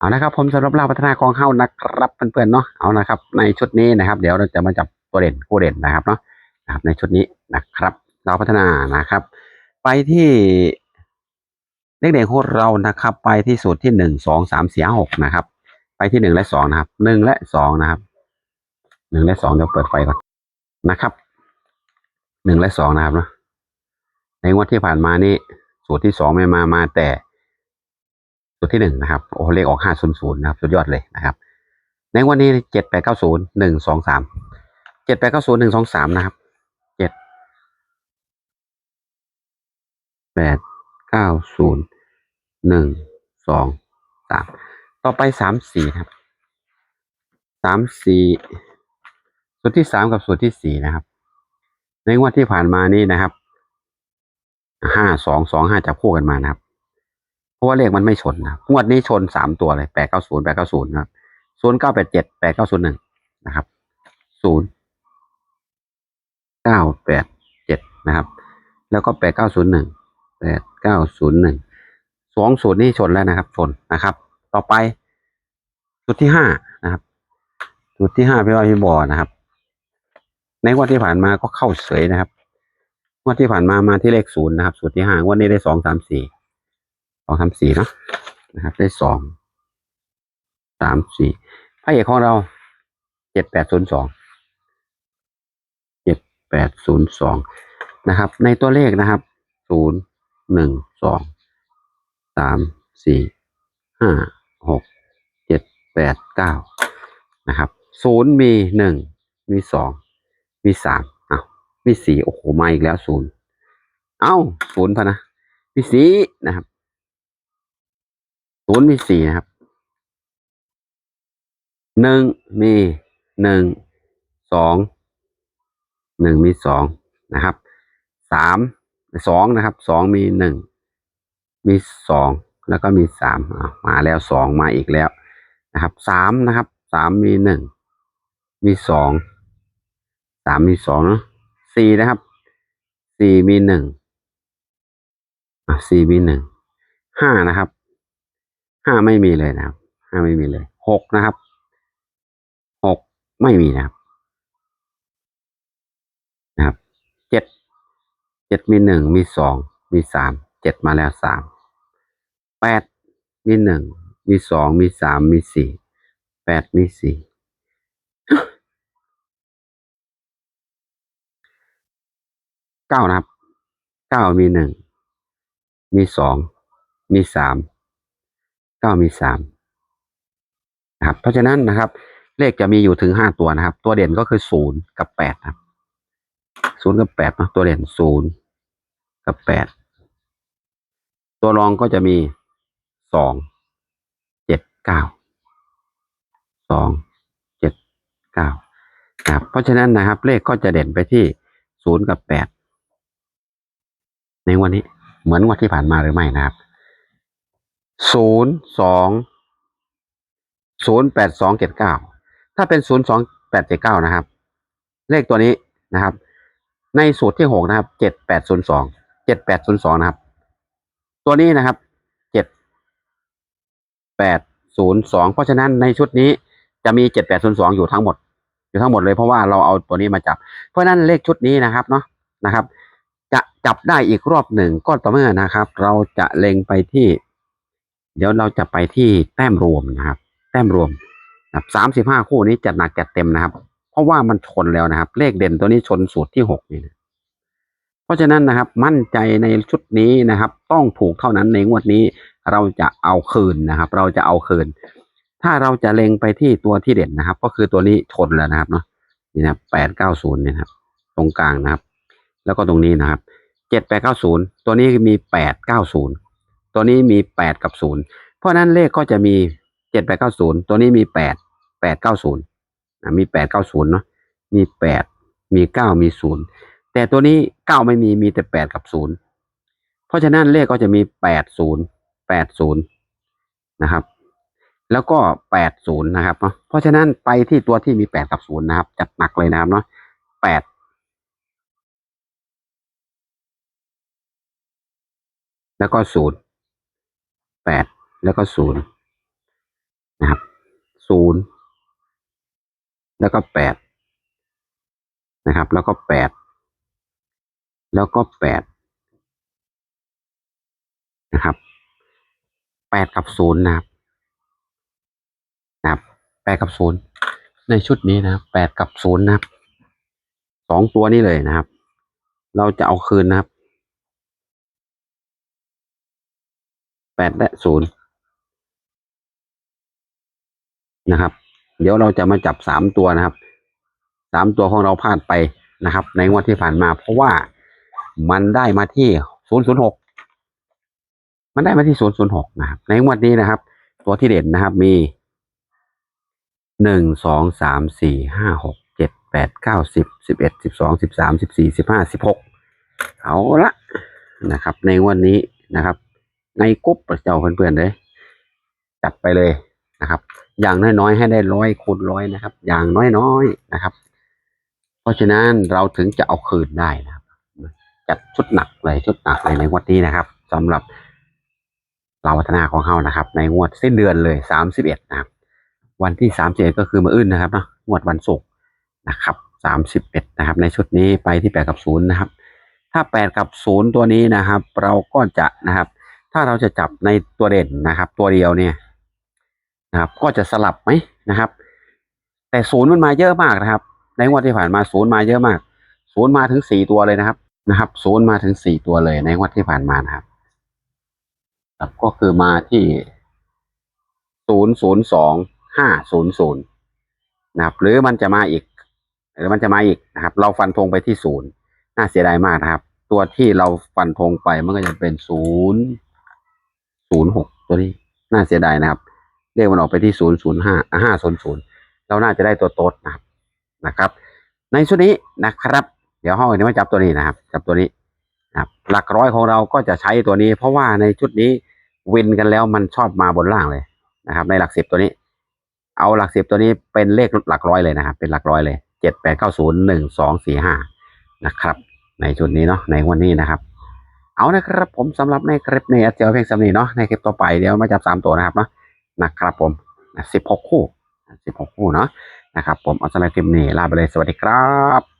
เอานะครับผมสำหรับเราพัฒนากองเข้านะครับเพื่อนๆเนาะเอานะครับ ในชุดนี้นะครับ เดี๋ยวเราจะมาจับตัวเด่นคู่เด่นนะครับเนาะนะครับในชุดนี้นะครับ เราพัฒนานะครับ ไปที่เลขเด่นของเรานะครับ ไปที่สูตรที่หนึ่งสองสามสี่หกนะครับ ไปที่หนึ่งและสองนะครับหนึ่งและสองนะครับหนึ่งและสองเดี๋ยวเปิดไฟก่อนนะครับหนึ่งและสองนะครับเนาะในงวดที่ผ่านมานี่สูตรที่สองไม่มามาแต่ ตรที่หนึ่งนะครับโอ้เลขออกห้าศูนย์ศูนย์นะครับสุดยอดเลยนะครับ ในวันนี้เจ็ดแปดเก้าศูนย์หนึ่งสองสามเจ็ดแปดเก้าศูนย์หนึ่งสองสามนะครับเจ็ดแปดเก้าศูนย์หนึ่งสองสามต่อไปสามสี่ครับสามสี่สูตรที่สามกับสูตรที่สี่นะครับ ในงวดที่ผ่านมานี่นะครับห้าสองสองห้าจับคู่กันมานะครับ เพราะว่าเลขมันไม่ชนนะครับงวดนี้ชนสามตัวเลยแปดเก้าศูนย์แปดเก้าศูนย์นะครับศูนย์เก้าแปดเจ็ดแปดเก้าศูนย์หนึ่งนะครับศูนย์เก้าแปดเจ็ดนะครับ แล้วก็แปดเก้าศูนย์หนึ่งแปดเก้าศูนย์หนึ่งสองศูนย์นี่ชนแล้วนะครับ ชนนะครับ ต่อไปจุดที่ห้านะครับจุดที่ห้าพี่ว่าพี่บอนะครับ ในงวดที่ผ่านมาก็เข้าเสยนะครับงวดที่ผ่านมามาที่เลขศูนย์นะครับสูตรที่ห้างวดนี้ได้สองสามสี่ องสามสี่เนาะนะครับ ได้สองสามสี่พระเอกของเราเจ็ดแปดศูนย์สองเจ็ดแปดศูนย์สองนะครับ ในตัวเลขนะครับศูนย์หนึ่งสองสามสี่ห้าหกเจ็ดแปดเก้านะครับศูนย์มีหนึ่งมีสองมีสามอ้าวมีสี่โอ้โหมาอีกแล้วศูนย์เอ้าศูนย์พะนะมีสี่นะครับ ศูนย์มีสี่นะครับหนึ่งมีหนึ่งสองหนึ่งมีสองนะครับสามสองนะครับสองมีหนึ่งมีสองแล้วก็มีสามมาแล้วสองมาอีกแล้วนะครับสามนะครับสามมีหนึ่งมีสองสามมีสองเนอะสี่นะครับสี่มีหนึ่งอะสี่มีหนึ่งห้านะครับ ห้าไม่มีเลยนะครับห้าไม่มีเลยหกนะครับหกไม่มีนะครับนะครับเจ็ดเจ็ดมีหนึ่งมีสองมีสามเจ็ดมาแล้วสามแปดมีหนึ่งมีสองมีสามมีสี่แปดมีสี่เก้านะครับเก้ามีหนึ่งมีสองมีสาม ก้ามีสามนะครับ เพราะฉะนั้นนะครับ เลขจะมีอยู่ถึงห้าตัวนะครับ ตัวเด่นก็คือศูนย์กับแปดนะครับศูนย์กับแปดนะตัวเด่นศูนย์กับแปดตัวรองก็จะมีสองเจ็ดเก้าสองเจ็ดเก้านะครับเพราะฉะนั้นนะครับ เลขก็จะเด่นไปที่ศูนย์กับแปดในวันนี้เหมือนวันที่ผ่านมาหรือไม่นะครับ ศูนย์สองศูนย์แปดสองเจ็ดเก้าถ้าเป็นศูนย์สองแปดเจ็ดเก้านะครับ เลขตัวนี้นะครับ ในสูตรที่หกนะครับเจ็ดแปดศูนย์สองเจ็ดแปดศูนย์สองนะครับ ตัวนี้นะครับเจ็ดแปดศูนย์สองเพราะฉะนั้นในชุดนี้จะมีเจ็ดแปดศูนย์สองอยู่ทั้งหมด อยู่ทั้งหมดเลยเพราะว่าเราเอาตัวนี้มาจับ เพราะฉะนั้นเลขชุดนี้นะครับเนาะนะครับ จะจับได้อีกรอบหนึ่งก็ต่อเมื่อนะครับ เราจะเล็งไปที่ เดี๋ยวเราจะไปที่แต้มรวมนะครับ แต้มรวมนะครับสามสิบห้าคู่นี้จัดหนักจัดเต็มนะครับ เพราะว่ามันชนแล้วนะครับ เลขเด่นตัวนี้ชนสูตรที่หกนี่นะเพราะฉะนั้นนะครับ มั่นใจในชุดนี้นะครับ ต้องถูกเท่านั้นในงวดนี้เราจะเอาคืนนะครับ เราจะเอาคืน ถ้าเราจะเล็งไปที่ตัวที่เด่นนะครับ ก็คือตัวนี้ชนแล้วนะครับเนาะนี่นะแปดเก้าศูนย์เนี่ยครับตรงกลางนะครับ แล้วก็ตรงนี้นะครับเจ็ดแปดเก้าศูนย์ตัวนี้มีแปดเก้าศูนย์ ตัวนี้มีแปดกับศูนย์เพราะนั้นเลขก็จะมีเจ็ดแปดเก้าศูนย์ตัวนี้มีแปดแปดเก้าศูนย์มีแปดเก้าศูนย์เนาะมีแปดมีเก้ามีศูนย์แต่ตัวนี้เก้าไม่มีมีแต่แปดกับศูนย์เพราะฉะนั้นเลขก็จะมีแปดศูนย์แปดศูนย์นะครับ แล้วก็แปดศูนย์นะครับเนาะเพราะฉะนั้นไปที่ตัวที่มีแปดกับศูนย์นะครับ จัดหนักเลยนะครับเนาะแปดแล้วก็ศูนย์ ดแล้วก็ศูนย์นะครับศูนย์แล้วก็แปดนะครับ แล้วก็แปดแล้วก็แปดนะครับแปดกับศูนย์นะครับนะครับแปดกับศูนย์ในชุดนี้นะครับแปดกับศูนย์นะครับสองตัวนี้เลยนะครับ เราจะเอาคืนนะครับ แปดและศูนย์นะครับ เดี๋ยวเราจะมาจับสามตัวนะครับสามตัวของเราพลาดไปนะครับ ในงวดที่ผ่านมา เพราะว่ามันได้มาที่ศูนย์ศูนย์หกมันได้มาที่ศูนย์ศูนย์หกนะครับ ในงวดนี้นะครับ ตัวที่เด่นนะครับมีหนึ่งสองสามสี่ห้าหกเจ็ดแปดเก้าสิบสิบเอ็ดสิบสองสิบสามสิบสี่สิบห้าสิบหกเอาละนะครับ ในวันนี้นะครับ ในกรุ๊ปเจ้าเพื่อนๆเลยจัดไปเลยนะครับ อย่างน้อยๆให้ได้ร้อยคูณร้อยนะครับ อย่างน้อยๆนะครับ เพราะฉะนั้นเราถึงจะเอาคืนได้นะครับ จัดชุดหนักเลยชุดหนักเลยในวดนี้นะครับสำหรับเราวัฒนาของเขานะครับ ในงวดสิ้นเดือนเลยสามสิบเอ็ดนะครับ วันที่สามสิบเอ็ดก็คือมืออื่นนะครับเนาะงวดวันศุกร์นะครับสามสิบเอ็ดนะครับ ในชุดนี้ไปที่แปดกับศูนย์นะครับ ถ้าแปดกับศูนย์ตัวนี้นะครับ เราก็จะนะครับ ถ้าเราจะจับในตัวเด่นนะครับ ตัวเดียวเนี่ยนะครับก็จะสลับไหมนะครับ แต่ศูนย์มันมาเยอะมากนะครับ ในงวดที่ผ่านมาศูนย์มาเยอะมากศูนย์มาถึงสี่ตัวเลยนะครับนะครับศูนย์มาถึงสี่ตัวเลยในงวดที่ผ่านมานะครับครับก็คือมาที่ศูนย์ศูนย์สองห้าศูนย์ศูนย์นะครับ หรือมันจะมาอีก หรือมันจะมาอีกนะครับ เราฟันธงไปที่ศูนย์น่าเสียดายมากนะครับ ตัวที่เราฟันธงไปมันก็จะเป็นศูนย์ ศูนย์หกตัวนี้น่าเสียดายนะครับเลขมันออกไปที่ศูนย์ศูนย์ห้าห้าศูนย์ศูนย์เราน่าจะได้ตัวโต๊ดนะครับนะครับ ในชุดนี้นะครับ เดี๋ยวห้องนี้มาจับตัวนี้นะครับ จับตัวนี้นะครับหลักร้อยของเราก็จะใช้ตัวนี้ เพราะว่าในชุดนี้วินกันแล้วมันชอบมาบนล่างเลยนะครับ ในหลักสิบตัวนี้ เอาหลักสิบตัวนี้เป็นเลขหลักร้อยเลยนะครับ เป็นหลักร้อยเลยเจ็ดแปดเก้าศูนย์หนึ่งสองสี่ห้านะครับ ในชุดนี้เนาะในวันนี้นะครับ เอานะครับผมสำหรับในคลิปนี้เจอเพียงสำนีเนาะในคลิปต่อไปเดี๋ยวมาจับสามตัวนะครับเนาะนะครับผมสิบหกคู่สิบหกคู่เนาะนะครับผมเอาสำหรับคลิปนี้ลาไปเลยสวัสดีครับ